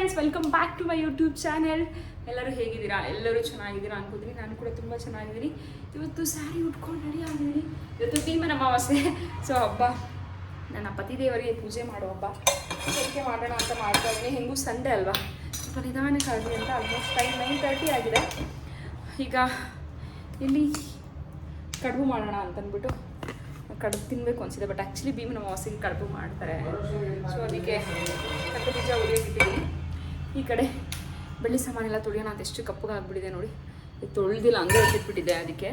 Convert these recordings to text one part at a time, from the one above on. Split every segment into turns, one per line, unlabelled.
Friends welcome back to my YouTube channel ಎಲ್ಲರೂ ಹೇಗಿದ್ದೀರಾ? ಎಲ್ಲರೂ ಚೆನ್ನಾಗಿದ್ದೀರಾ ಅನ್ಕೋತೀನಿ. ನಾನು ಕೂಡ ತುಂಬ ಚೆನ್ನಾಗಿದ್ದೀನಿ. ಇವತ್ತು ಸ್ಯಾರಿ ಉಟ್ಕೊಂಡು ರೆಡಿ ಆಗಿದ್ದೀನಿ. ಇವತ್ತು ಭೀಮನ ಅಮಾವಾಸ್ಯೆ. ಸೊ ಹಬ್ಬ. ನನ್ನ ಪತಿದೇವರಿಗೆ ಪೂಜೆ ಮಾಡೋ ಹಬ್ಬ. ಅದಕ್ಕೆ ಮಾಡೋಣ ಅಂತ ಮಾಡ್ತಾ ಇದ್ದೀನಿ. ಹೆಂಗೂ ಸಂಡೆ ಅಲ್ವಾ? ಸ್ವಲ್ಪ ನಿಧಾನಕ್ಕಾಗಲಿ ಅಂತ ಆಲ್ಮೋಸ್ಟ್ ಟೈಮ್ ನೈನ್ ತರ್ಟಿ ಆಗಿದೆ. ಈಗ ಇಲ್ಲಿ ಕಡುಬು ಮಾಡೋಣ ಅಂತಂದ್ಬಿಟ್ಟು ಕಡುಬು ತಿನ್ನಬೇಕು ಅನಿಸಿದೆ. ಬಟ್ ಆ್ಯಕ್ಚುಲಿ ಭೀಮನ ಅಮಾವಾಸ್ಯೆಗೆ ಕಡುಬು ಮಾಡ್ತಾರೆ. ಸೊ ಅದಕ್ಕೆ ಕಟ್ಟು ಬೀಜ ಉರಿಯೋಗಿಟ್ಟಿದ್ದೀನಿ ಈ ಕಡೆ ಬೆಳ್ಳಿ ಸಾಮಾನೆಲ್ಲ ತೊಳೆಯೋಣ ಅಂತ ಎಷ್ಟು ಕಪ್ಪಗಾಗ್ಬಿಟ್ಟಿದೆ ನೋಡಿ. ಇದು ತೊಳೆದಿಲ್ಲ, ಹಂಗೆ ಇಟ್ಬಿಟ್ಟಿದೆ ಅದಕ್ಕೆ.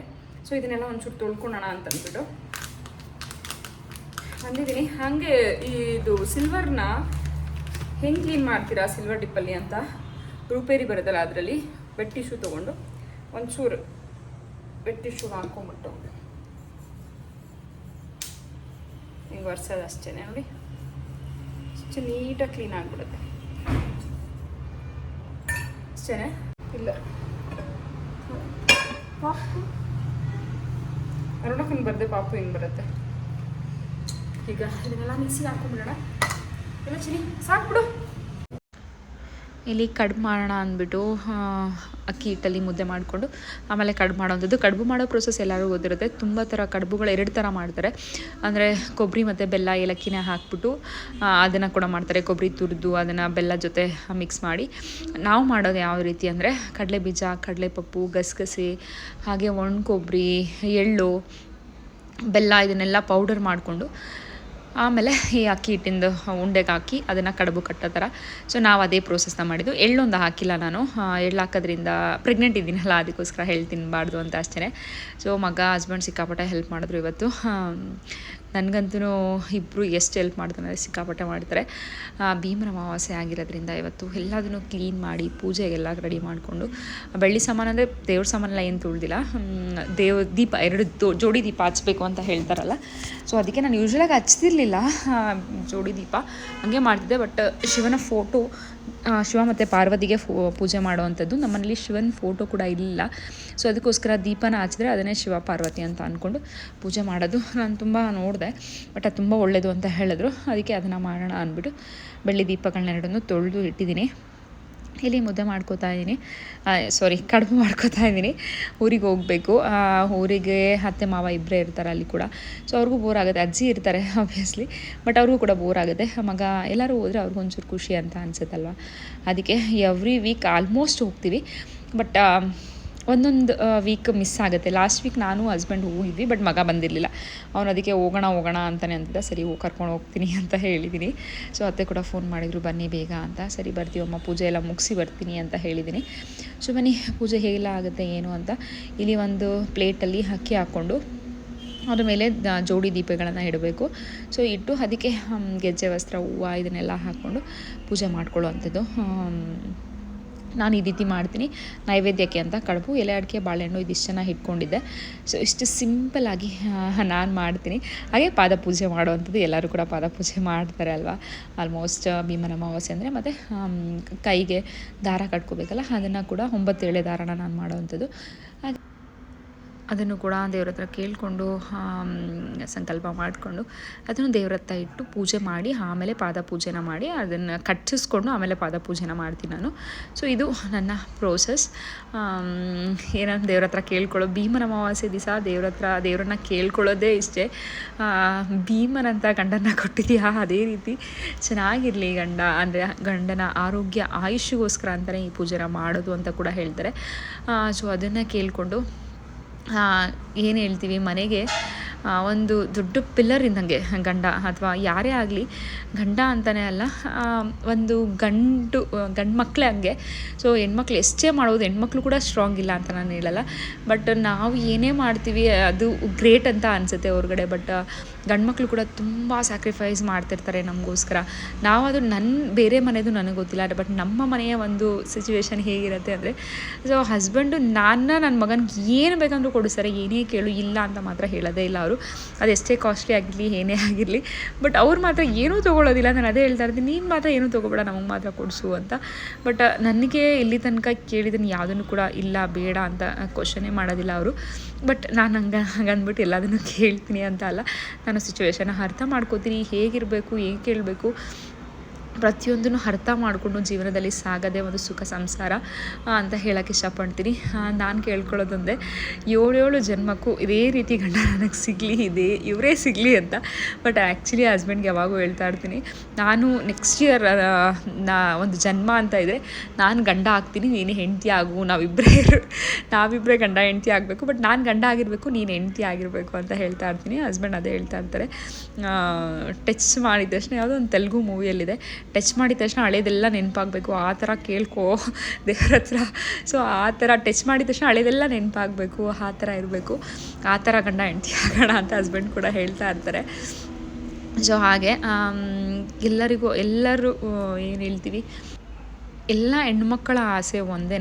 ಸೊ ಇದನ್ನೆಲ್ಲ ಒಂಚೂರು ತೊಳ್ಕೊಳ್ಳೋಣ ಅಂತ ಅಂದ್ಬಿಟ್ಟು ಅಂದಿದ್ದೀನಿ ಹಾಗೆ ಇದು ಸಿಲ್ವರ್ನ ಹೆಂಗೆ ಕ್ಲೀನ್ ಮಾಡ್ತೀರಾ ಸಿಲ್ವರ್ ಡಿಪ್ಪಲ್ಲಿ ಅಂತ? ರೂಪೇರಿ ಬರೋದಲ್ಲ ಅದರಲ್ಲಿ. ವೆಟ್ ಟಿಶ್ಯೂ ತೊಗೊಂಡು ಒಂಚೂರು ವೆಟ್ ಟಿಶ್ಯೂ ಹಾಕ್ಕೊಂಬಿಟ್ಟು ಹಿಂಗೆ ಒರೆಸೋದು ಅಷ್ಟೇ ನೋಡಿ. ಅಷ್ಟು ನೀಟಾಗಿ ಕ್ಲೀನ್ ಆಗಿಬಿಡುತ್ತೆ. ಅಷ್ಟೇ ಇಲ್ಲ. ಪಾಪು ಅರುಣಕ್ಕನ್ ಬರ್ದೆ ಪಾಪು ಹಿಂಗೆ ಬರುತ್ತೆ? ಈಗ ಇದನ್ನೆಲ್ಲ ಮಿಕ್ಸಿಗೆ ಹಾಕೊಂಡ್ಬಿಡೋಣ ಎಲ್ಲ ಚಿನಿ ಸಾಕ್ಬಿಡು.
ಇಲ್ಲಿ ಕಡುಬು ಮಾಡೋಣ ಅಂದ್ಬಿಟ್ಟು ಆ, ಅಕ್ಕಿ ಹಿಟ್ಟಲ್ಲಿ ಮುದ್ದೆ ಮಾಡಿಕೊಂಡು ಆಮೇಲೆ ಕಡುಬು ಮಾಡೋವಂಥದ್ದು. ಕಡುಬು ಮಾಡೋ ಪ್ರೊಸೆಸ್ ಎಲ್ಲರೂ ಗೊತ್ತಿರುತ್ತೆ. ತುಂಬ ಥರ ಕಡುಬುಗಳು ಎರಡು ಥರ ಮಾಡ್ತಾರೆ. ಅಂದರೆ ಕೊಬ್ಬರಿ ಮತ್ತು ಬೆಲ್ಲ ಏಲಕ್ಕಿನ ಹಾಕ್ಬಿಟ್ಟು ಅದನ್ನು ಕೂಡ ಮಾಡ್ತಾರೆ. ಕೊಬ್ಬರಿ ತುರಿದು ಅದನ್ನು ಬೆಲ್ಲ ಜೊತೆ ಮಿಕ್ಸ್ ಮಾಡಿ. ನಾವು ಮಾಡೋದು ಯಾವ ರೀತಿ ಅಂದರೆ ಕಡಲೆ ಬೀಜ ಕಡಲೆಪಪ್ಪು, ಗಸಗಸೆ, ಹಾಗೆ ಒಣ ಕೊಬ್ಬರಿ ಎಳ್ಳು, ಬೆಲ್ಲ ಇದನ್ನೆಲ್ಲ ಪೌಡರ್ ಮಾಡಿಕೊಂಡು ಆಮೇಲೆ ಈ ಅಕ್ಕಿ ಹಿಟ್ಟಿಂದು ಉಂಡೆಗೆ ಹಾಕಿ ಅದನ್ನು ಕಡುಬು ಕಟ್ಟೋ ಥರ. ಸೊ ನಾವು ಅದೇ ಪ್ರೋಸೆಸ್ನ ಮಾಡಿದ್ದು. ಎಳ್ಳೊಂದು ಹಾಕಿಲ್ಲ ನಾನು. ಎಳ್ಳು ಹಾಕೋದ್ರಿಂದ ಪ್ರೆಗ್ನೆಂಟ್ ಇದ್ದೀನಲ್ಲ, ಅದಕ್ಕೋಸ್ಕರ ತಿನ್ನಬಾರ್ದು ಅಂತ ಅಷ್ಟೇ ಸೊ ಮಗ ಹಸ್ಬೆಂಡ್ ಸಿಕ್ಕಾಪಟ್ಟೆ ಹೆಲ್ಪ್ ಮಾಡಿದ್ರು ಇವತ್ತು. ನನಗಂತೂ ಇಬ್ಬರು ಎಷ್ಟು ಹೆಲ್ಪ್ ಮಾಡ್ತಾರೆ ಅಂದರೆ ಸಿಕ್ಕಾಪಟ್ಟೆ ಮಾಡ್ತಾರೆ ಭೀಮರ ಅಮಾವಾಸ್ಯೆ ಆಗಿರೋದ್ರಿಂದ ಇವತ್ತು ಎಲ್ಲದನ್ನು ಕ್ಲೀನ್ ಮಾಡಿ ಪೂಜೆಗೆಲ್ಲ ರೆಡಿ ಮಾಡಿಕೊಂಡು, ಬೆಳ್ಳಿ ಸಾಮಾನು ಅಂದರೆ ದೇವ್ರ ಸಾಮಾನೆಲ್ಲ ಏನು ತುಳಿದಿಲ್ಲ. ದೇವ್, ದೀಪ, ಎರಡು ಜೋಡಿ ದೀಪ ಹಚ್ಚಬೇಕು ಅಂತ ಹೇಳ್ತಾರಲ್ಲ. ಸೊ ಅದಕ್ಕೆ ನಾನು ಯೂಶ್ವಲಾಗಿ ಹಚ್ತಿರ್ಲಿಲ್ಲ. ಜೋಡಿ ದೀಪ. ಹಂಗೆ ಮಾಡ್ತಿದ್ದೆ ಬಟ್ ಶಿವನ ಫೋಟೋ ಶಿವ ಮತ್ತು ಪಾರ್ವತಿಗೆ ಫೋ, ಪೂಜೆ ಮಾಡುವಂಥದ್ದು ನಮ್ಮನೇಲಿ ಶಿವನ ಫೋಟೋ ಕೂಡ ಇಲ್ಲ. ಸೊ ಅದಕ್ಕೋಸ್ಕರ ದೀಪನ ಹಚ್ಚಿದ್ರೆ ಅದನ್ನೇ ಶಿವ ಪಾರ್ವತಿ ಅಂತ ಅಂದ್ಕೊಂಡು ಪೂಜೆ ಮಾಡೋದು. ನಾನು ತುಂಬ ನೋಡಿದೆ. ಬಟ್ ಅದು ತುಂಬ ಒಳ್ಳೆಯದು ಅಂತ ಹೇಳಿದ್ರು. ಅದಕ್ಕೆ ಅದನ್ನು ಮಾಡೋಣ ಅಂದ್ಬಿಟ್ಟು ಬೆಳ್ಳಿ ದೀಪಗಳನ್ನ ಎರಡನ್ನೂ ತೊಳೆದು ಇಟ್ಟಿದ್ದೀನಿ. ಇಲ್ಲಿ ಮುದ್ದೆ ಮಾಡ್ಕೋತಾ ಇದ್ದೀನಿ. ಸಾರಿ ಕಡುಬು ಮಾಡ್ಕೋತಾ ಇದ್ದೀನಿ. ಊರಿಗೆ ಹೋಗಬೇಕು. ಊರಿಗೆ ಅತ್ತೆ ಮಾವ ಇಬ್ಬರೇ ಇರ್ತಾರೆ ಅಲ್ಲಿ ಕೂಡ. ಸೊ ಅವ್ರಿಗೂ ಬೋರ್ ಆಗುತ್ತೆ. ಅಜ್ಜಿ ಇರ್ತಾರೆ ಆಬ್ವಿಯಸ್ಲಿ ಬಟ್ ಅವ್ರಿಗೂ ಕೂಡ ಬೋರ್ ಆಗುತ್ತೆ. ಮಗ, ಎಲ್ಲರೂ ಹೋದರೆ ಅವ್ರಿಗೂ ಒಂಚೂರು ಖುಷಿ ಅಂತ ಅನಿಸುತ್ತಲ್ವ? ಅದಕ್ಕೆ ಎವ್ರಿ ವೀಕ್ ಆಲ್ಮೋಸ್ಟ್ ಹೋಗ್ತೀವಿ. ಬಟ್ ಒಂದೊಂದು ವೀಕ್ ಮಿಸ್ ಆಗುತ್ತೆ. ಲಾಸ್ಟ್ ವೀಕ್ ನಾನು ಹಸ್ಬೆಂಡ್ ಹೋಗಿದ್ವಿ ಬಟ್ ಮಗ ಬಂದಿರಲಿಲ್ಲ. ಅವನು ಅದಕ್ಕೆ ಹೋಗೋಣ ಹೋಗೋಣ ಅಂತಲೇ ಅಂತಿದ್ದ. ಸರಿ ಹೋಗಿ ಕರ್ಕೊಂಡು ಹೋಗ್ತೀನಿ ಅಂತ ಹೇಳಿದ್ದೀನಿ ಸೊ ಅತ್ತೆ ಕೂಡ ಫೋನ್ ಮಾಡಿದರು ಬನ್ನಿ ಬೇಗ ಅಂತ. ಸರಿ ಬರ್ತೀವಮ್ಮ ಪೂಜೆ ಎಲ್ಲ ಮುಗಿಸಿ ಬರ್ತೀನಿ ಅಂತ ಹೇಳಿದ್ದೀನಿ ಸೊ ಬನ್ನಿ ಪೂಜೆ ಹೇಗೆಲ್ಲ ಆಗುತ್ತೆ ಏನು ಅಂತ. ಇಲ್ಲಿ ಒಂದು ಪ್ಲೇಟಲ್ಲಿ ಅಕ್ಕಿ ಹಾಕ್ಕೊಂಡು ಅದ್ರ ಮೇಲೆ ಜೋಡಿ ದೀಪಗಳನ್ನು ಇಡಬೇಕು. ಸೊ ಇಟ್ಟು ಅದಕ್ಕೆ ಗೆಜ್ಜೆ ವಸ್ತ್ರ ಹೂವು ಇದನ್ನೆಲ್ಲ ಹಾಕ್ಕೊಂಡು ಪೂಜೆ ಮಾಡ್ಕೊಳ್ಳುವಂಥದ್ದು. ಹಮ್, ನಾನು ಈ ರೀತಿ ಮಾಡ್ತೀನಿ. ನೈವೇದ್ಯಕ್ಕೆ ಅಂತ ಕಡುಬು, ಎಲೆ ಅಡಿಕೆ, ಬಾಳೆಹಣ್ಣು, ಇದಿಷ್ಟು ಜನ ಇಟ್ಕೊಂಡಿದ್ದೆ. ಸೊ ಇಷ್ಟು ಸಿಂಪಲ್ಲಾಗಿ ನಾನು ಮಾಡ್ತೀನಿ. ಹಾಗೆ ಪಾದ ಪೂಜೆ ಮಾಡುವಂಥದ್ದು ಎಲ್ಲರೂ ಕೂಡ ಪಾದ ಪೂಜೆ ಮಾಡ್ತಾರೆ ಅಲ್ವಾ? ಆಲ್ಮೋಸ್ಟ್ ಭೀಮನ ಅಮಾವಾಸ್ಯೆ ಅಂದರೆ ಮತ್ತು ಕೈಗೆ ದಾರ ಕಟ್ಕೋಬೇಕಲ್ಲ, ಅದನ್ನು ಕೂಡ ಒಂಬತ್ತು ಎಳೆ ದಾರನ ನಾನು ಮಾಡುವಂಥದ್ದು. ಅದು ಅದನ್ನು ಕೂಡ ದೇವ್ರ ಹತ್ರ ಕೇಳಿಕೊಂಡು ಸಂಕಲ್ಪ ಮಾಡಿಕೊಂಡು ಅದನ್ನು ದೇವ್ರ ಹತ್ರ ಇಟ್ಟು ಪೂಜೆ ಮಾಡಿ, ಆಮೇಲೆ ಪಾದ ಪೂಜೆನ ಮಾಡಿ, ಅದನ್ನು ಕಟ್ಟಿಸ್ಕೊಂಡು ಆಮೇಲೆ ಪಾದ ಪೂಜೆನ ಮಾಡ್ತೀನಿ ನಾನು. ಸೊ ಇದು ನನ್ನ ಪ್ರೋಸೆಸ್ ಏನಂತ ದೇವ್ರ ಹತ್ರ ಕೇಳ್ಕೊಳ್ಳೋ ಭೀಮನ ಅಮಾವಾಸ್ಯೆ ದಿವಸ ದೇವ್ರ ಹತ್ರ, ದೇವ್ರನ್ನ ಕೇಳ್ಕೊಳ್ಳೋದೇ ಇಷ್ಟೇ. ಭೀಮನಂತ ಗಂಡನ ಕೊಟ್ಟಿದ್ಯಾ? ಅದೇ ರೀತಿ. ಚೆನ್ನಾಗಿರಲಿ ಗಂಡ, ಅಂದರೆ ಗಂಡನ ಆರೋಗ್ಯ ಆಯುಷ್ಯಗೋಸ್ಕರ ಅಂತಲೇ ಈ ಪೂಜೆನ ಮಾಡೋದು ಅಂತ ಕೂಡ ಹೇಳ್ತಾರೆ. ಸೊ ಅದನ್ನು ಕೇಳಿಕೊಂಡು ಏನು ಹೇಳ್ತೀವಿ ಮನೆಗೆ ಒಂದು ದೊಡ್ಡ ಪಿಲ್ಲರ್ ಇದ್ದಂಗೆ ಗಂಡ ಅಥವಾ ಯಾರೇ ಆಗಲಿ, ಗಂಡ ಅಂತಲೇ ಅಲ್ಲ ಒಂದು ಗಂಡು ಗಂಡು ಮಕ್ಕಳೇ ಹಂಗೆ. ಸೊ ಹೆಣ್ಮಕ್ಳು ಎಷ್ಟೇ ಮಾಡೋದು ಹೆಣ್ಮಕ್ಳು ಕೂಡ ಸ್ಟ್ರಾಂಗ್ ಇಲ್ಲ ಅಂತ ನಾನು ಹೇಳಲ್ಲ. ಬಟ್ ನಾವು ಏನೇ ಮಾಡ್ತೀವಿ, ಅದು ಗ್ರೇಟ್ ಅಂತ ಅನಿಸುತ್ತೆ ಹೊರಗಡೆ. ಬಟ್ ಗಂಡ್ಮಕ್ಳು ಕೂಡ ತುಂಬ ಸ್ಯಾಕ್ರಿಫೈಸ್ ಮಾಡ್ತಿರ್ತಾರೆ ನಮಗೋಸ್ಕರ. ನಾವು ಅದು ನನ್ನ ಬೇರೆ ಮನೆಯದು ನನಗೆ ಗೊತ್ತಿಲ್ಲ. ಬಟ್ ನಮ್ಮ ಮನೆಯ ಒಂದು ಸಿಚುವೇಶನ್ ಹೇಗಿರುತ್ತೆ ಅಂದರೆ ಸೊ ಹಸ್ಬೆಂಡು ನನ್ನ ನನ್ನ ಮಗನಿಗೆ ಏನು ಬೇಕಂದ್ರೂ ಕೊಡಿಸ್ತಾರೆ ಏನೇ ಕೇಳು ಇಲ್ಲ ಅಂತ ಮಾತ್ರ ಹೇಳೋದೇ ಇಲ್ಲ ಅವರು. ಅದು ಎಷ್ಟೇ ಕಾಸ್ಟ್ಲಿ ಆಗಿರಲಿ, ಏನೇ ಆಗಿರಲಿ ಬಟ್ ಅವ್ರು ಮಾತ್ರ ಏನೂ ತೊಗೊಳೋದಿಲ್ಲ. ನಾನು ಅದೇ ಹೇಳ್ತಾ ಇರ್ತೀನಿ ನೀನು ಮಾತ್ರ ಏನೂ ತೊಗೊಬೇಡ, ನಮಗೆ ಮಾತ್ರ ಕೊಡಿಸು ಅಂತ. ಬಟ್ ನನಗೆ ಇಲ್ಲಿ ತನಕ ಕೇಳಿದ್ದೀನಿ ಯಾವುದನ್ನು ಕೂಡ ಇಲ್ಲ, ಬೇಡ ಅಂತ ಕ್ವಶನೇ ಮಾಡೋದಿಲ್ಲ ಅವರು. ಬಟ್ ನಾನು ಹಂಗೆ ಹಂಗೆ ಅಂದ್ಬಿಟ್ಟು ಎಲ್ಲದನ್ನು ಕೇಳ್ತೀನಿ ಅಂತ ಅಲ್ಲ. ನಾನು ಸಿಚುವೇಶನ್ ಅರ್ಥ ಮಾಡ್ಕೋತೀನಿ, ಹೇಗಿರಬೇಕು ಹೇಗೆ ಕೇಳಬೇಕು ಪ್ರತಿಯೊಂದನ್ನು ಅರ್ಥ ಮಾಡಿಕೊಂಡು ಜೀವನದಲ್ಲಿ ಸಾಗದೆ ಒಂದು ಸುಖ ಸಂಸಾರ ಅಂತ ಹೇಳೋಕ್ಕೆ ಇಷ್ಟಪಡ್ತೀನಿ. ನಾನು ಕೇಳ್ಕೊಳ್ಳೋದೊಂದೇ ಏಳೇಳು ಜನ್ಮಕ್ಕೂ ಇದೇ ರೀತಿ ಗಂಡ ನನಗೆ ಸಿಗಲಿ, ಇದೇ ಇವರೇ ಸಿಗಲಿ ಅಂತ. ಬಟ್ ಆ್ಯಕ್ಚುಲಿ ಹಸ್ಬೆಂಡ್ಗೆ ಯಾವಾಗೂ ಹೇಳ್ತಾ ಇರ್ತೀನಿ. ನಾನು ನೆಕ್ಸ್ಟ್ ಇಯರ್ ನಾ ಒಂದು ಜನ್ಮ ಅಂತ ಇದ್ದರೆ ನಾನು ಗಂಡ ಆಗ್ತೀನಿ, ನೀನು ಹೆಂಡತಿ ಆಗು ನಾವಿಬ್ಬರೇ ನಾವಿಬ್ಬರೇ ಗಂಡ ಹೆಂಡತಿ ಆಗಬೇಕು ಬಟ್ ನಾನು ಗಂಡ ಆಗಿರಬೇಕು, ನೀನು ಹೆಂಡತಿ ಆಗಿರಬೇಕು ಅಂತ ಹೇಳ್ತಾ ಇರ್ತೀನಿ. ಹಸ್ಬೆಂಡ್ ಅದೇ ಹೇಳ್ತಾ ಇರ್ತಾರೆ. ಟಚ್ ಮಾಡಿದ ತಕ್ಷಣ ಯಾವುದೋ ಒಂದು ತೆಲುಗು ಮೂವಿಯಲ್ಲಿದೆ ಟಚ್ ಮಾಡಿದ ತಕ್ಷಣ ಹಳೇದೆಲ್ಲ ನೆನಪಾಗಬೇಕು. ಆ ಥರ ಕೇಳ್ಕೋ ದೇವ್ರ ಹತ್ರ. ಸೊ ಆ ಥರ ಟಚ್ ಮಾಡಿದ ತಕ್ಷಣ ಹಳೇದೆಲ್ಲ ನೆನಪಾಗಬೇಕು. ಆ ಥರ ಇರಬೇಕು. ಆ ಥರ ಗಂಡ, ಹೆಂಡತಿ ಆಗೋಣ ಅಂತ ಹಸ್ಬೆಂಡ್ ಕೂಡ ಹೇಳ್ತಾ ಇರ್ತಾರೆ. ಸೊ ಹಾಗೆ ಎಲ್ಲರಿಗೂ, ಎಲ್ಲರೂ ಏನು ಹೇಳ್ತೀವಿ? ಎಲ್ಲ ಹೆಣ್ಮಕ್ಳ ಆಸೆ ಒಂದೇ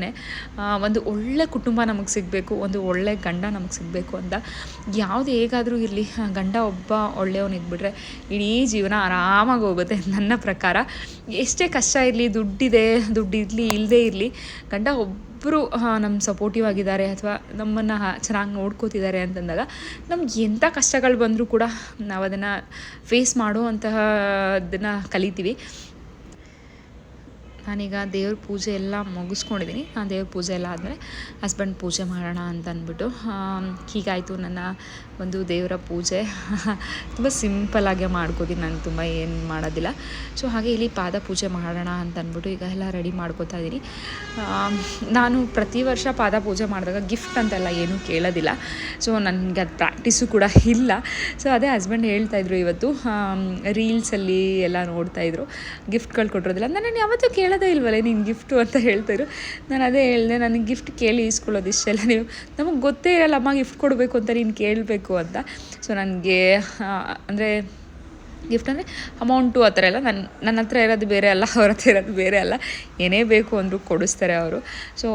ಒಂದು ಒಳ್ಳೆ ಕುಟುಂಬ ನಮಗೆ ಸಿಗಬೇಕು, ಒಂದು ಒಳ್ಳೆ ಗಂಡ ನಮಗೆ ಸಿಗಬೇಕು ಅಂತ. ಯಾವುದು ಹೇಗಾದರೂ ಇರಲಿ ಗಂಡ ಒಬ್ಬ ಒಳ್ಳೆಯವನಿದ್ಬಿಟ್ರೆ ಇಡೀ ಜೀವನ ಆರಾಮಾಗಿ ಹೋಗುತ್ತೆ ನನ್ನ ಪ್ರಕಾರ. ಎಷ್ಟೇ ಕಷ್ಟ ಇರಲಿ, ದುಡ್ಡಿದೆ, ದುಡ್ಡು ಇರಲಿ ಇಲ್ಲದೇ ಇರಲಿ, ಗಂಡ ಒಬ್ಬರು ನಮ್ಮ ಸಪೋರ್ಟಿವ್ ಆಗಿದ್ದಾರೆ ಅಥವಾ ನಮ್ಮನ್ನು ಚೆನ್ನಾಗಿ ನೋಡ್ಕೋತಿದ್ದಾರೆ ಅಂತಂದಾಗ ನಮ್ಗೆ ಎಂಥ ಕಷ್ಟಗಳು ಬಂದರೂ ಕೂಡ ನಾವು ಅದನ್ನು ಫೇಸ್ ಮಾಡುವಂತಹದನ್ನು ಕಲಿತೀವಿ. ನಾನೀಗ ದೇವ್ರ ಪೂಜೆ ಎಲ್ಲ ಮುಗಿಸ್ಕೊಂಡಿದ್ದೀನಿ ನಾನು ದೇವ್ರ ಪೂಜೆ ಎಲ್ಲ ಆದಮೇಲೆ ಹಸ್ಬೆಂಡ್ ಪೂಜೆ ಮಾಡೋಣ ಅಂತ ಅಂದ್ಬಿಟ್ಟು ಹೀಗಾಯಿತು ನನ್ನ ಒಂದು ದೇವರ ಪೂಜೆ. ತುಂಬ ಸಿಂಪಲ್ಲಾಗೆ ಮಾಡ್ಕೋತೀನಿ ನಾನು, ತುಂಬ ಏನು ಮಾಡೋದಿಲ್ಲ. ಸೊ ಹಾಗೆ ಇಲ್ಲಿ ಪಾದ ಪೂಜೆ ಮಾಡೋಣ ಅಂತ ಅಂದ್ಬಿಟ್ಟು ಈಗ ಎಲ್ಲ ರೆಡಿ ಮಾಡ್ಕೋತಾ ಇದ್ದೀನಿ ನಾನು ಪ್ರತಿ ವರ್ಷ ಪಾದ ಪೂಜೆ ಮಾಡಿದಾಗ ಗಿಫ್ಟ್ ಅಂತೆಲ್ಲ ಏನೂ ಕೇಳೋದಿಲ್ಲ. ಸೊ ನನಗೆ ಅದು ಪ್ರಾಕ್ಟೀಸು ಕೂಡ ಇಲ್ಲ. ಸೊ ಅದೇ ಹಸ್ಬೆಂಡ್ ಹೇಳ್ತಾಯಿದ್ರು ಇವತ್ತು ರೀಲ್ಸಲ್ಲಿ ಎಲ್ಲ ನೋಡ್ತಾಯಿದ್ರು ಗಿಫ್ಟ್ಗಳು ಕೊಟ್ಟಿರೋದಿಲ್ಲ. ನಾನು ಯಾವತ್ತೂ ಕೇಳೋದೇ ಇಲ್ವಲ್ಲ ನಿನ್ನ ಗಿಫ್ಟು ಅಂತ ಹೇಳ್ತಾಯಿದ್ರು ನಾನು ಅದೇ ಹೇಳಿದೆ, ನನಗೆ ಗಿಫ್ಟ್ ಕೇಳಿ ಇಸ್ಕೊಳ್ಳೋದು ಇಷ್ಟೆಲ್ಲ ನೀವು. ನಮಗೆ ಗೊತ್ತೇ ಇರಲ್ಲಮ್ಮ ಗಿಫ್ಟ್ ಕೊಡಬೇಕು ಅಂತ ನೀನು ಕೇಳಬೇಕು. ಅಂತ. ಸೊ ನನಗೆ ಅಂದರೆ ಗಿಫ್ಟ್ ಅಂದರೆ ಅಮೌಂಟು ಆ ಥರ ಎಲ್ಲ ನನ್ನ ನನ್ನ ಹತ್ರ ಇರೋದು ಬೇರೆ ಅಲ್ಲ, ಅವ್ರ ಹತ್ರ ಇರೋದು ಬೇರೆ ಅಲ್ಲ. ಏನೇ ಬೇಕು ಅಂದರೂ ಕೊಡಿಸ್ತಾರೆ ಅವರು. ಸೊ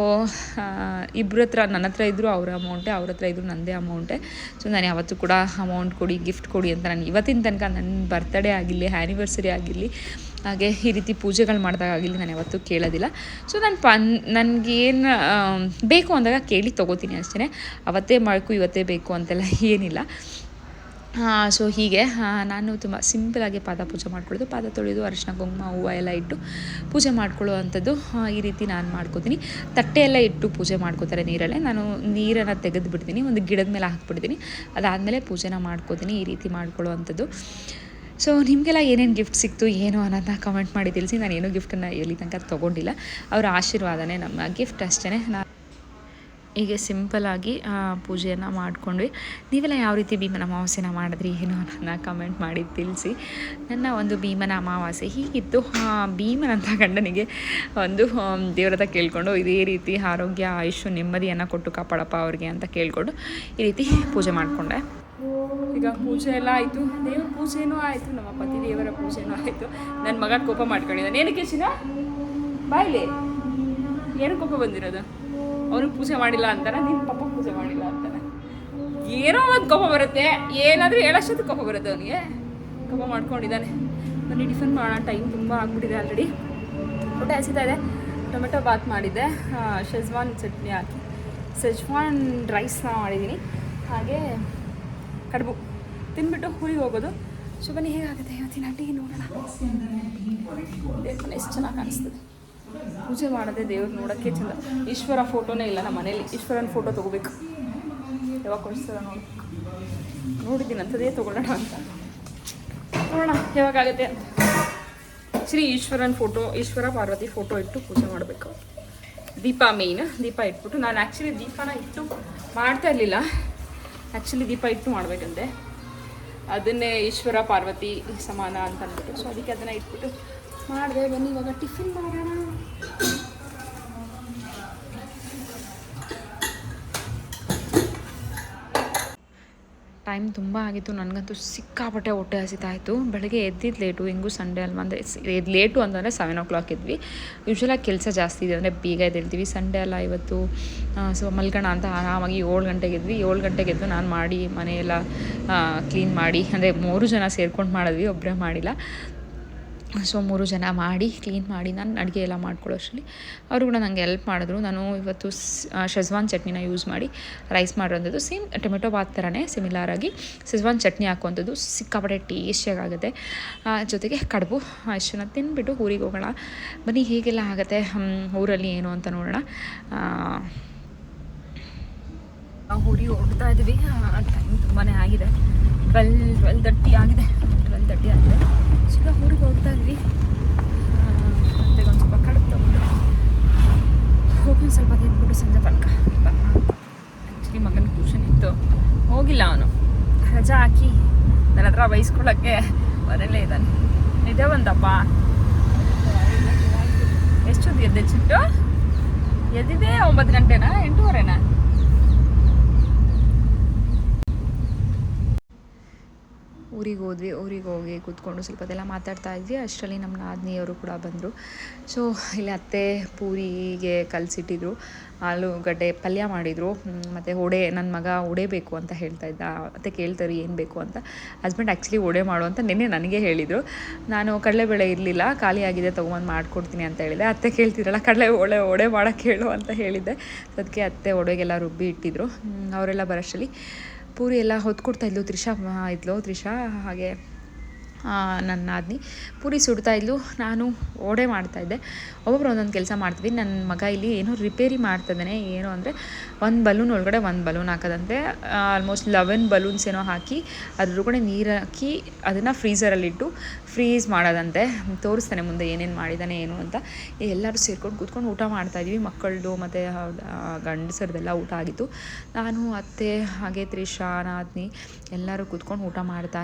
ಇಬ್ಬರ ಹತ್ರ, ನನ್ನ ಹತ್ರ ಇದ್ದರು ಅವರ ಅಮೌಂಟೇ ಅವ್ರ ಹತ್ರ ಇದ್ದರು ನನ್ನದೇ ಅಮೌಂಟೇ ಸೊ ನಾನು ಯಾವತ್ತೂ ಕೂಡ ಅಮೌಂಟ್ ಕೊಡಿ ಗಿಫ್ಟ್ ಕೊಡಿ ಅಂತ ನಾನು ಇವತ್ತಿನ ತನಕ ನನ್ನ ಬರ್ತಡೇ ಆಗಿರಲಿ ಆ್ಯನಿವರ್ಸರಿ ಆಗಿರಲಿ ಹಾಗೆ ಈ ರೀತಿ ಪೂಜೆಗಳು ಮಾಡಿದಾಗ ಆಗಲಿ ನಾನು ಯಾವತ್ತೂ ಕೇಳೋದಿಲ್ಲ. ಸೊ ನಾನು ಪನ್ ನನಗೇನು ಬೇಕು ಅಂದಾಗ ಕೇಳಿ ತೊಗೋತೀನಿ ಅಷ್ಟೇ ಅವತ್ತೇ ಮಾಡಕು, ಇವತ್ತೇ ಬೇಕು ಅಂತೆಲ್ಲ ಏನಿಲ್ಲ. ಸೊ ಹೀಗೆ ನಾನು ತುಂಬ ಸಿಂಪಲಾಗಿ ಪಾದ ಪೂಜೆ ಮಾಡ್ಕೊಳ್ಳೋದು, ಪಾದ ತೊಳೆದು, ಅರಿಶಿನ, ಕುಂಕುಮ, ಹೂವು ಎಲ್ಲ ಇಟ್ಟು ಪೂಜೆ ಮಾಡ್ಕೊಳ್ಳೋ ಅಂಥದ್ದು ಈ ರೀತಿ ನಾನು ಮಾಡ್ಕೋತೀನಿ. ತಟ್ಟೆಯೆಲ್ಲ ಇಟ್ಟು ಪೂಜೆ ಮಾಡ್ಕೋತಾರೆ ನೀರಲ್ಲೇ. ನಾನು ನೀರನ್ನು ತೆಗೆದು ಬಿಡ್ತೀನಿ ಒಂದು ಗಿಡದ ಮೇಲೆ ಹಾಕ್ಬಿಡ್ತೀನಿ. ಅದಾದಮೇಲೆ ಪೂಜೆನ ಮಾಡ್ಕೋತೀನಿ, ಈ ರೀತಿ ಮಾಡ್ಕೊಳ್ಳೋ ಅಂಥದ್ದು ಸೊ ನಿಮಗೆಲ್ಲ ಏನೇನು ಗಿಫ್ಟ್ ಸಿಕ್ತು, ಏನು ಅನ್ನೋದನ್ನ ಕಮೆಂಟ್ ಮಾಡಿ ತಿಳಿಸಿ. ನಾನು ಏನೂ ಗಿಫ್ಟನ್ನು ಎಲ್ಲಿ ತನಕ ತೊಗೊಂಡಿಲ್ಲ. ಅವರ ಆಶೀರ್ವಾದನೇ ನಮ್ಮ ಗಿಫ್ಟ್ ಅಷ್ಟೇ ನಾನು ಹೀಗೆ ಸಿಂಪಲಾಗಿ ಪೂಜೆಯನ್ನು ಮಾಡಿಕೊಂಡ್ವಿ. ನೀವೆಲ್ಲ ಯಾವ ರೀತಿ ಭೀಮನ ಅಮಾವಾಸ್ಯನ ಮಾಡಿದ್ರಿ, ಏನು ಅನ್ನೋದನ್ನ ಕಮೆಂಟ್ ಮಾಡಿ ತಿಳಿಸಿ. ನನ್ನ ಒಂದು ಭೀಮನ ಅಮಾವಾಸ್ಯೆ ಹೀಗಿತ್ತು. ಭೀಮನಂತ ಗಂಡನಿಗೆ ಒಂದು ದೇವ್ರತ ಕೇಳಿಕೊಂಡು, ಇದೇ ರೀತಿ ಆರೋಗ್ಯ, ಆಯುಷ್ಯ ನೆಮ್ಮದಿಯನ್ನು ಕೊಟ್ಟು ಕಾಪಾಡಪ್ಪ ಅವ್ರಿಗೆ ಅಂತ ಕೇಳಿಕೊಂಡು ಈ ರೀತಿ ಪೂಜೆ ಮಾಡಿಕೊಂಡೆ.
ಈಗ ಪೂಜೆ ಎಲ್ಲ ಆಯಿತು. ದೇವ್ರ ಪೂಜೆನೂ ಆಯಿತು, ನಮ್ಮ ಪತಿ ದೇವರ ಪೂಜೆನೂ ಆಯಿತು. ನನ್ನ ಮಗ ಕೋಪ ಮಾಡ್ಕೊಂಡಿದ್ದಾನೆ. ಏನಕ್ಕೆ ಚಿನ್ನ ಬಾಯ್ಲಿ. ಏನು ಕೋಪ ಬಂದಿರೋದು? ಅವನು ಪೂಜೆ ಮಾಡಿಲ್ಲ ಅಂತಾನೆ ನಿನ್ನ ಪಾಪ ಪೂಜೆ ಮಾಡಿಲ್ಲ ಅಂತಾನೆ. ಏನೋ ಒಂದು ಕೋಪ ಬರುತ್ತೆ. ಏನಾದರೂ ಹೇಳೋಷ್ಟೊತ್ತು ಕೋಪ ಬರುತ್ತೆ ಅವನಿಗೆ. ಕೋಪ ಮಾಡ್ಕೊಂಡಿದ್ದಾನೆ. ಬನ್ನಿ, ಟಿಫನ್ ಮಾಡೋಣ. ಟೈಮ್ ತುಂಬ ಆಗ್ಬಿಟ್ಟಿದೆ ಆಲ್ರೆಡಿ. ಊಟ ಹಸಿತಾ ಇದೆ. ಟೊಮೆಟೊ ಬಾತ್ ಮಾಡಿದ್ದೆ. ಶೆಜ್ವಾನ್ ಚಟ್ನಿ ಹಾಕಿ. ಸೆಜ್ವಾನ್ ರೈಸ್ನ ಮಾಡಿದ್ದೀನಿ. ಹಾಗೆ ಕಡುಬು. ತಿನ್ಬಿಟ್ಟು ಊರಿಗೆ ಹೋಗೋದು. ಸೊ ಬನ್ನಿ ಹೇಗಾಗುತ್ತೆ? ಇವತ್ತಿನ ಟೀ ನೋಡೋಣ. ಎಷ್ಟು ಚೆನ್ನಾಗಿ ಕಾಣಿಸ್ತದೆ. ಪೂಜೆ ಮಾಡೋದೇ ದೇವ್ರು ನೋಡೋಕ್ಕೆ ಚಂದ. ಈಶ್ವರ ಫೋಟೋನೇ ಇಲ್ಲ ನಮ್ಮ ಮನೇಲಿ ಈಶ್ವರನ ಫೋಟೋ ತೊಗೋಬೇಕು. ಯಾವಾಗ ಕೊಡಿಸ್ತಾರ ನೋಡಿ. ನೋಡಿದ್ದೀನಿ, ಅಂಥದ್ದೇ ತೊಗೊಳ್ಳೋಣ ಅಂತ. ನೋಡೋಣ, ಯಾವಾಗಾಗುತ್ತೆ ಅಂತ. ಶ್ರೀ ಈಶ್ವರನ ಫೋಟೋ, ಈಶ್ವರ ಪಾರ್ವತಿ ಫೋಟೋ ಇಟ್ಟು ಪೂಜೆ ಮಾಡಬೇಕು. ದೀಪ ಮೇಯ್ನ್ ದೀಪ ಇಟ್ಬಿಟ್ಟು. ನಾನು ಆ್ಯಕ್ಚುಲಿ ದೀಪನ ಇಟ್ಟು ಮಾಡ್ತಾ ಇರಲಿಲ್ಲ. ಆ್ಯಕ್ಚುಲಿ ದೀಪ ಇಟ್ಟು ಮಾಡಬೇಕಂತೆ. ಅದನ್ನೇ ಈಶ್ವರ, ಪಾರ್ವತಿ ಸಮಾನ ಅಂತ ಅಂದ್ಬಿಟ್ಟು. ಸೊ ಅದಕ್ಕೆ ಅದನ್ನು ಇಟ್ಬಿಟ್ಟು ಮಾಡಿದೆ. ಬನ್ನಿ, ಇವಾಗ ಟಿಫಿನ್ ಮಾಡೋಣ.
ಟೈಮ್ ತುಂಬ ಆಗಿತ್ತು. ನನಗಂತೂ ಸಿಕ್ಕಾಪಟ್ಟೆ ಹೊಟ್ಟೆ ಹಸಿತಾ ಇತ್ತು. ಬೆಳಗ್ಗೆ ಎದ್ದಿದ್ದು ಲೇಟು ಹೆಂಗೂ ಸಂಡೇ ಅಲ್ವಾ ಅಂದರೆ ಎದ್ದು ಲೇಟು ಅಂತಂದರೆ ಸೆವೆನ್ ಓ ಕ್ಲಾಕ್ ಇದ್ವಿ ಯೂಶ್ವಲಾಗಿ ಕೆಲಸ ಜಾಸ್ತಿ ಇದೆ ಅಂದರೆ ಬೀಗ ಎದ್ದೇಳ್ತೀವಿ. ಸಂಡೇ ಅಲ್ಲ ಇವತ್ತು ಸೊ ಮಲ್ಗೋಣ ಅಂತ ಆರಾಮಾಗಿ ಏಳು ಗಂಟೆಗೆ ಇದ್ವಿ ಏಳು ಗಂಟೆಗೆ ಎದ್ದು ನಾನು ಮಾಡಿ ಮನೆಯೆಲ್ಲ ಕ್ಲೀನ್ ಮಾಡಿ, ಅಂದರೆ ಮೂರು ಜನ ಸೇರ್ಕೊಂಡು ಮಾಡಿದ್ವಿ ಒಬ್ಬರೇ ಮಾಡಿಲ್ಲ. ಸೊ ಮೂರು ಜನ ಮಾಡಿ, ಕ್ಲೀನ್ ಮಾಡಿ, ನಾನು ಅಡುಗೆ ಎಲ್ಲ ಮಾಡ್ಕೊಳ್ಳೋಷ್ಟರಲ್ಲಿ ಅವರು ಕೂಡ ನನಗೆ ಹೆಲ್ಪ್ ಮಾಡಿದ್ರು. ನಾನು ಇವತ್ತು ಶೆಜ್ವಾನ್ ಚಟ್ನಿನ ಯೂಸ್ ಮಾಡಿ ರೈಸ್ ಮಾಡಿರೋಂಥದ್ದು. ಸೇಮ್ ಟೊಮೆಟೊ ಬಾತ್ ಥರನೇ ಸಿಮಿಲಾರಾಗಿ ಶೆಜ್ವಾನ್ ಚಟ್ನಿ ಹಾಕುವಂಥದ್ದು. ಸಿಕ್ಕಾಪಟ್ಟೆ ಟೇಸ್ಟಿಯಾಗುತ್ತೆ ಜೊತೆಗೆ ಕಡುಬು ಅಷ್ಟನ್ನು ತಿನ್ಬಿಟ್ಟು ಊರಿಗೆ ಹೋಗೋಣ. ಬನ್ನಿ, ಹೇಗೆಲ್ಲ ಆಗುತ್ತೆ ಊರಲ್ಲಿ ಏನು ಅಂತ ನೋಡೋಣ. ಊರಿಗೆ ಹೋಗ್ತಾ ಇದ್ದೀವಿ. ಟೈಮ್ ತುಂಬಾ ಆಗಿದೆ. ಟ್ವೆಲ್ ಟ್ವೆಲ್ ತರ್ಟಿ ಆಗಿದೆ. ಟ್ವೆಲ್ ತರ್ಟಿ ಆದರೆ ಈಗ ಊರಿಗೆ ಹೋಗ್ತಾ ಇದ್ವಿ. ಮತ್ತೆ ಒಂದು ಸ್ವಲ್ಪ ಕಡುಬು ತಗೊಂಡು ಹೋಗಿ ಸ್ವಲ್ಪ ತಿಂದ್ಬಿಟ್ಟು ಸಂಜೆ ತನಕ. ಆ್ಯಕ್ಚುಲಿ ಮಗನ ಟ್ಯೂಷನ್ ಇತ್ತು. ಹೋಗಿಲ್ಲ ಅವನು. ರಜಾ ಹಾಕಿ ನನ್ನ ಹತ್ರ ಬೈಸ್ಕೊಳ್ಳೋಕ್ಕೆ ಬರಲೇ ಇದ್ದಾನೆ. ನಿಜ ಬಂದಪ್ಪ. ಎಷ್ಟೊತ್ತು ಎದ್ದೆ ಚಿಟ್ಟು ಎದ್ದಿದೆ ಒಂಬತ್ತು ಗಂಟೆನಾ? ಎಂಟೂವರೆನಾ? ಊರಿಗೆ ಹೋದ್ವಿ, ಊರಿಗೆ ಹೋಗಿ ಕೂತ್ಕೊಂಡು ಸ್ವಲ್ಪ ಹೊತ್ತೆಲ್ಲ ಮಾತಾಡ್ತಾ ಇದ್ವಿ. ಅಷ್ಟರಲ್ಲಿ ನಮ್ಮ ನಾದಿನಿಯವರು ಕೂಡ ಬಂದರು. ಸೊ ಇಲ್ಲಿ ಅತ್ತೆ ಪೂರಿಗೆ ಕಲಸಿಟ್ಟಿದ್ರು. ಆಲೂಗಡ್ಡೆ ಪಲ್ಯ ಮಾಡಿದರು. ಮತ್ತು ಒಡೆ ನನ್ನ ಮಗ ಒಡೆ ಬೇಕು ಅಂತ ಹೇಳ್ತಾ ಇದ್ದ. ಅತ್ತೆ ಕೇಳ್ತಾರೆ ಏನು ಬೇಕು ಅಂತ. ಹಸ್ಬೆಂಡ್ ಆ್ಯಕ್ಚುಲಿ ಒಡೆ ಮಾಡು ಅಂತ ನಿನ್ನೆ ನನಗೆ ಹೇಳಿದರು. ನಾನು ಕಡಲೆಬೇಳೆ ಇರಲಿಲ್ಲ ಖಾಲಿಯಾಗಿದೆ ತೊಗೊಂಬಂದು ಮಾಡಿಕೊಡ್ತೀನಿ ಅಂತ ಹೇಳಿದೆ. ಅತ್ತೆ ಕೇಳ್ತಿರಲ್ಲ ಕಡಲೆ ಒಡೆ ಒಡೆ ಮಾಡೋಕ್ಕೆ ಹೇಳು ಅಂತ ಹೇಳಿದ್ದೆ. ಅದಕ್ಕೆ ಅತ್ತೆ ಒಡೆಗೆಲ್ಲ ರುಬ್ಬಿ ಇಟ್ಟಿದ್ರು. ಅವರೆಲ್ಲ ಬರೋಷ್ಟರಲ್ಲಿ ಪೂರಿ ಎಲ್ಲ ಹೊತ್ಕೊಡ್ತಾ ಇದ್ಲು ತ್ರಿಷಾ ಇದ್ಲು ತ್ರಿಷಾ ಹಾಗೆ. ನನ್ನ ನಾದಿನಿ ಪೂರಿ ಸುಡ್ತಾ ಇದ್ಲು. ನಾನು ಓಡೆ ಮಾಡ್ತಾಯಿದ್ದೆ ಒಬ್ಬೊಬ್ರು ಒಂದೊಂದು ಕೆಲಸ ಮಾಡ್ತಿದ್ವಿ ನನ್ನ ಮಗ ಇಲ್ಲಿ ಏನೋ ರಿಪೇರಿ ಮಾಡ್ತಿದ್ದಾನೆ ಏನು ಅಂದರೆ ಒಂದು ಬಲೂನ್ ಒಳಗಡೆ ಒಂದು ಬಲೂನ್ ಹಾಕೋದಂತೆ. ಆಲ್ಮೋಸ್ಟ್ ಲೆವೆನ್ ಬಲೂನ್ಸ್ ಏನೋ ಹಾಕಿ ಅದ್ರೊಳಗಡೆ ನೀರು ಹಾಕಿ ಅದನ್ನು ಫ್ರೀಸರಲ್ಲಿಟ್ಟು ಫ್ರೀಸ್ ಮಾಡೋದಂತೆ. ತೋರಿಸ್ತಾನೆ ಮುಂದೆ ಏನೇನು ಮಾಡಿದ್ದಾನೆ ಏನು ಅಂತ. ಎಲ್ಲರೂ ಸೇರ್ಕೊಂಡು ಕೂತ್ಕೊಂಡು ಊಟ ಮಾಡ್ತಾಯಿದ್ವಿ ಮಕ್ಕಳದು ಮತ್ತು ಗಂಡಸರದೆಲ್ಲ ಊಟ ಆಗಿತ್ತು. ನಾನು, ಅತ್ತೆ, ಹಾಗೆ ತ್ರಿಶಾ ನಾದ್ನಿ ಎಲ್ಲರೂ ಕೂತ್ಕೊಂಡು ಊಟ ಮಾಡ್ತಾ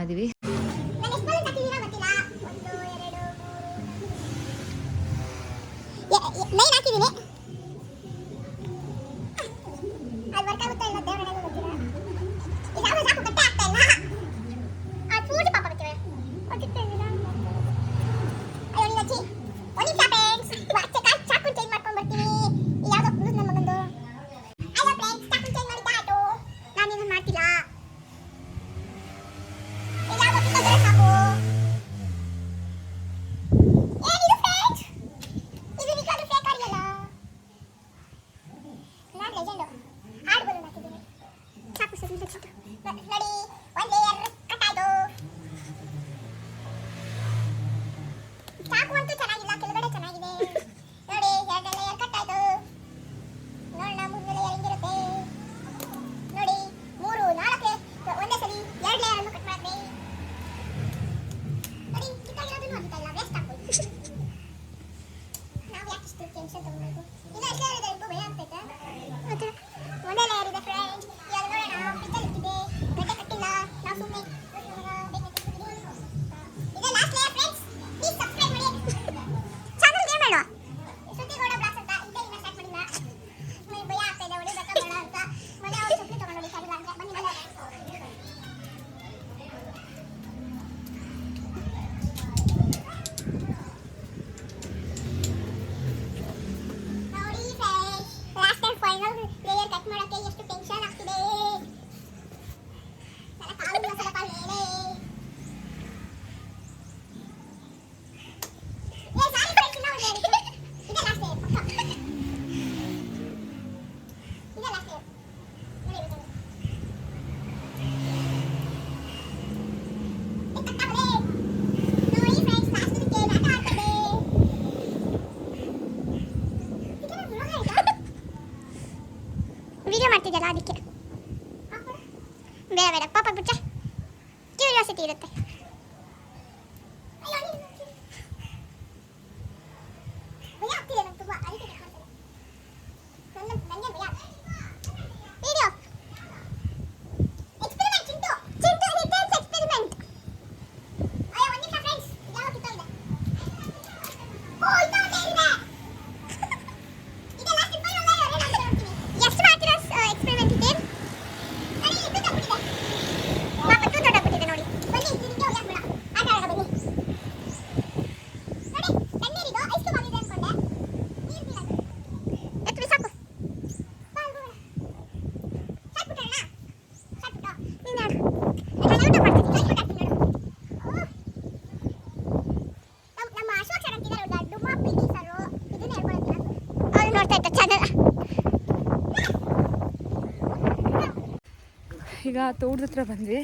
ಈಗ ತೋಟದ ಹತ್ರ ಬಂದ್ವಿ.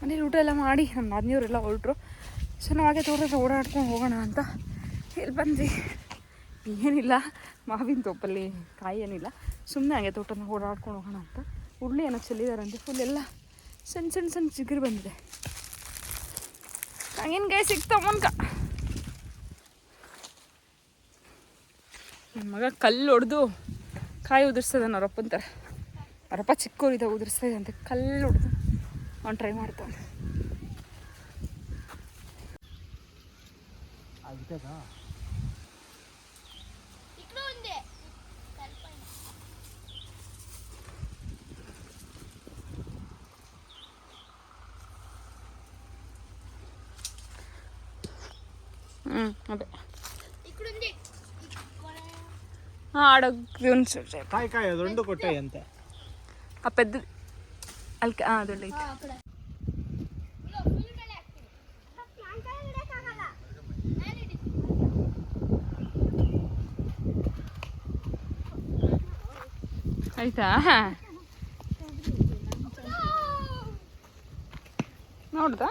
ಮನೇಲಿ ಊಟ ಎಲ್ಲ ಮಾಡಿ ನಮ್ಮ ನಾದಿನಿಯವರೆಲ್ಲ ಹೊರಟರು. ಸೊ ನಾವು ಹಾಗೆ ತೋಟದ ಹತ್ರ ಓಡಾಡ್ಕೊಂಡು ಹೋಗೋಣ ಅಂತ ಇಲ್ಲಿ ಬಂದ್ವಿ. ಏನಿಲ್ಲ, ಮಾವಿನ ತೋಪಲ್ಲಿ ಕಾಯಿ ಏನಿಲ್ಲ. ಸುಮ್ಮನೆ ಹಾಗೆ ತೋಟನ ಓಡಾಡ್ಕೊಂಡು ಹೋಗೋಣ ಅಂತ. ಉರುಳಿ ಏನೋ ಚೆಲ್ಲಿದಾರಂತೆ ಫುಲ್ ಎಲ್ಲ ಸಣ್ಣ ಸಣ್ಣ ಸಣ್ಣ ಚಿಗುರು ಬಂದಿದೆ. ತೆಂಗಿನಕಾಯಿ ಸಿಗ್ತಾವ ಮನ್ಕ. ನಮ್ಮ ಮಗ ಕಲ್ಲು ಹೊಡೆದು ಕಾಯಿ ಉದುರ್ಸ್ತದ ಅವರಪ್ಪಂತಾರೆ ಅವರಪ್ಪ ಚಿಕ್ಕವರಿದ್ದ ಉದುರಿಸ್ತಾ ಇದೆ ಅಂತ ಕಲ್ಲು ಹೊಡೆದು ಅವ್ನು ಟ್ರೈ ಮಾಡ್ತಾನೆ ಹ್ಞೂ ಅದೇ ಆಡೋದು ಒಂದು
ಕಾಯಿ ಕಾಯಿ ಅದು
ಒಂದು ಕೊಟ್ಟಾಯಿ ಅಂತೆ അപ്പം ഇത് അൽക്ക ആ അതുണ്ട്
ಆಯ್ತಾ ನೋಡ್ದಾ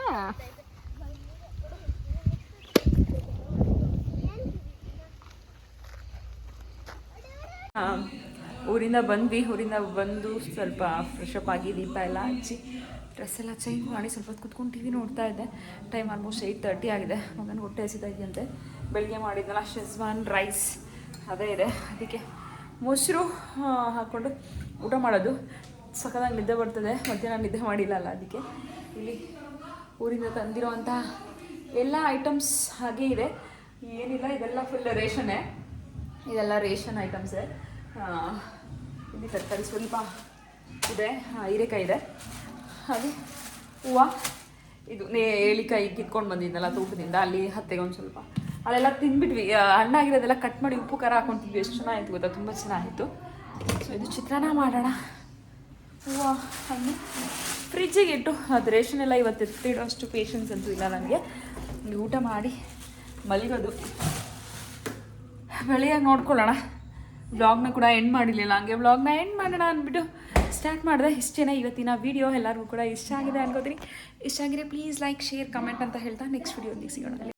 um ಊರಿಂದ ಬಂದ್ವಿ, ಊರಿಂದ ಬಂದು ಸ್ವಲ್ಪ ಫ್ರೆಶ್ ಅಪ್ ಆಗಿ ದೀಪ ಎಲ್ಲ ಹಚ್ಚಿ ಡ್ರೆಸ್ ಎಲ್ಲ ಚೇಂಜ್ ಮಾಡಿ ಸ್ವಲ್ಪ ಹೊತ್ತು ಕುತ್ಕೊಂಡು ಟಿ ವಿ ನೋಡ್ತಾ ಇದ್ದೆ. ಟೈಮ್ ಆಲ್ಮೋಸ್ಟ್ ಏಯ್ಟ್ ತರ್ಟಿ ಆಗಿದೆ. ಮಗನ ಹೊಟ್ಟೆ ಹಸಿತಾ ಇದೆಯಂತೆ ಬೆಳಗ್ಗೆ ಮಾಡಿದ್ನಲ್ಲ ಶೆಜ್ವಾನ್ ರೈಸ್ ಅದೇ ಇದೆ. ಅದಕ್ಕೆ ಮೊಸರು ಹಾಕ್ಕೊಂಡು ಊಟ ಮಾಡೋದು. ಸಖತ್ತಾಗಿ ನಿದ್ದೆ ಬರ್ತದೆ. ಮಧ್ಯಾಹ್ನ ನಿದ್ದೆ ಮಾಡಿಲ್ಲ ಅಲ್ಲ ಅದಕ್ಕೆ. ಇಲ್ಲಿ ಊರಿಂದ ತಂದಿರೋವಂಥ ಎಲ್ಲ ಐಟಮ್ಸ್ ಹಾಗೇ ಇದೆ. ಏನಿಲ್ಲ, ಇದೆಲ್ಲ ಫುಲ್ ರೇಷನ್ನೇ ಇದೆಲ್ಲ ರೇಷನ್ ಐಟಮ್ಸೇ ಇಲ್ಲಿ ತರಕಾರಿ ಸ್ವಲ್ಪ ಇದೆ. ಹೀರೆಕಾಯಿ ಇದೆ. ಹಾಗೆ ಹೂವು. ಇದು ನೇ ಏಳಿಕಾಯಿ ಕಿತ್ಕೊಂಡು ಬಂದಿದ್ನಲ್ಲ ತೋಟದಿಂದ ಅಲ್ಲಿ ಹತ್ತೆಗೆ ಒಂದು ಸ್ವಲ್ಪ. ಅದೆಲ್ಲ ತಿಂದ್ಬಿಟ್ವಿ. ಹಣ್ಣಾಗಿರೋದೆಲ್ಲ ಕಟ್ ಮಾಡಿ ಉಪ್ಪು, ಖಾರ ಹಾಕೊಂತಿದ್ವಿ ಎಷ್ಟು ಚೆನ್ನಾಗಿತ್ತು ಗೊತ್ತಾ? ತುಂಬ ಚೆನ್ನಾಗಿತ್ತು. ಸೊ ಇದು ಚಿತ್ರಾನ್ನ ಮಾಡೋಣ. ಹೂವು, ಹಣ್ಣು. ಫ್ರಿಜ್ಜಿಗೆ ಇಟ್ಟು ಅದು ರೇಷನ್ ಎಲ್ಲ ಇವತ್ತು ಎತ್ತಿಡೋ ಅಷ್ಟು ಪೇಷನ್ಸ್ ಅಂತೂ ಇಲ್ಲ ನನಗೆ. ಊಟ ಮಾಡಿ ಮಲಗೋದು. ಬೆಳೆಯಾಗಿ ನೋಡ್ಕೊಳ್ಳೋಣ. ವ್ಲಾಗ್ನ ಕೂಡ ಎಂಡ್ ಮಾಡಿರಲಿಲ್ಲ. ಹಂಗೆ ವ್ಲಾಗ್ನ ಎಂಡ್ ಮಾಡೋಣ ಅಂದ್ಬಿಟ್ಟು ಸ್ಟಾರ್ಟ್ ಮಾಡಿದೆ. ಇಷ್ಟೇನ ಇವತ್ತಿನ ವಿಡಿಯೋ ಎಲ್ಲರಿಗೂ ಕೂಡ ಇಷ್ಟ ಆಗಿದೆ ಅನ್ಕೋತೀನಿ. ಇಷ್ಟ ಆಗಿದ್ರೆ ಪ್ಲೀಸ್ ಲೈಕ್ ಶೇರ್ ಕಮೆಂಟ್ ಅಂತ ಹೇಳ್ತಾ ನೆಕ್ಸ್ಟ್ ವಿಡಿಯೋ ಸಿಗೋಣ.